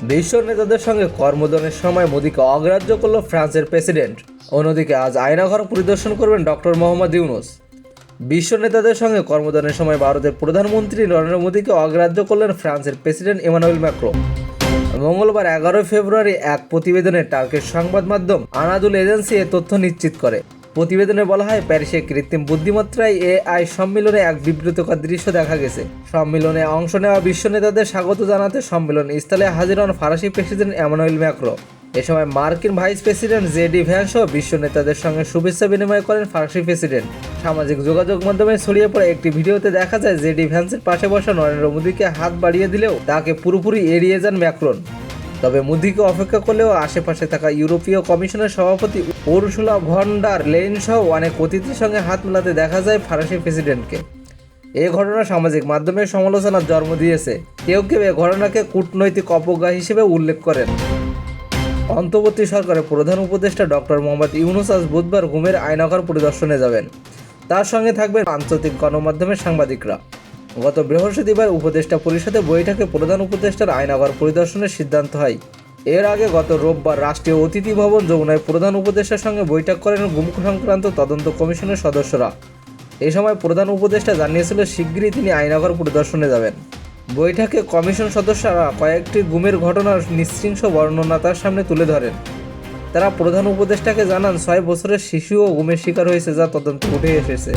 বিশ্ব নেতাদের সঙ্গে কর্মদানের সময় মোদীকে অগ্রাহ্য করল ফ্রান্সের প্রেসিডেন্ট। অন্যদিকে আজ আয়নাঘর পরিদর্শন করবেন ডক্টর মোহাম্মদ ইউনুস। বিশ্ব নেতাদের সঙ্গে কর্মদানের সময় ভারতের প্রধানমন্ত্রী নরেন্দ্র মোদীকে অগ্রাহ্য করলেন ফ্রান্সের প্রেসিডেন্ট ইমানুয়েল ম্যাক্রো। মঙ্গলবার এগারোই ফেব্রুয়ারি এক প্রতিবেদনে টার্কের সংবাদ মাধ্যম আনাদুল এজেন্সি এ তথ্য নিশ্চিত করে। প্রতিবেদনে বলা হয়, প্যারিসে কৃত্রিম বুদ্ধিমত্তায় এআই সম্মেলনে এক বিব্রতকর দৃশ্য দেখা গেছে। সম্মেলনে অংশ নেওয়া বিশ্ব নেতাদের স্বাগত জানাতে সম্মেলন স্থলে হাজির হন ফরাসি প্রেসিডেন্ট এমানুয়েল ম্যাক্রো। এ সময় মার্কিন vice president J D Vance সহ বিশ্ব নেতাদের সঙ্গে শুভেচ্ছা বিনিময় করেন ফরাসি প্রেসিডেন্ট। সামাজিক যোগাযোগ মাধ্যমে ছড়িয়ে পড়ে একটি ভিডিওতে দেখা যায়, জে ডি ভ্যান্সের পাশে বসা নরেন্দ্র মোদীকে হাত বাড়িয়ে দিলেও তাকে পুরোপুরি এড়িয়ে যান ম্যাক্রন। তবে মুদিকে অপেক্ষা করলেও আশেপাশে থাকা ইউরোপীয় কমিশনের সভাপতি উরসুলা ভন্ডার লেন সহ অনেক অতিথির সঙ্গে হাত মেলাতে দেখা যায় ফরাসি প্রেসিডেন্টকে। এ ঘটনা সামাজিক মাধ্যমে সমালোচনার জন্ম দিয়েছে। কেউ কেউ এ ঘটনাকে কূটনৈতিক অপজ্ঞা হিসেবে উল্লেখ করেন। অন্তর্বর্তী সরকারের প্রধান উপদেষ্টা ডক্টর মোহাম্মদ ইউনুস আজ বুধবার ঘুমের আয়নাঘর পরিদর্শনে যাবেন। তার সঙ্গে থাকবেন আন্তর্জাতিক গণমাধ্যমের সাংবাদিকরা। গত বৃহস্পতিবার উপদেষ্টা পরিষদে বৈঠকে প্রধান উপদেষ্টার আয়নাঘর পরিদর্শনের সিদ্ধান্ত হয়। এর আগে গত রোববার রাষ্ট্রীয় অতিথি ভবন যমুনায় প্রধান উপদেষ্টার সঙ্গে বৈঠক করেন গুম সংক্রান্ত তদন্ত কমিশনের সদস্যরা। এই সময় প্রধান উপদেষ্টা জানিয়েছিল, শিগগিরই তিনি আয়নাঘর পরিদর্শনে যাবেন। বৈঠকে কমিশন সদস্যরা কয়েকটি গুমের ঘটনার নিঃশৃংস বর্ণনা তার সামনে তুলে ধরেন। তারা প্রধান উপদেষ্টাকে জানান, ছয় বছরের শিশুও গুমের শিকার হয়েছে যা তদন্ত উঠে এসেছে।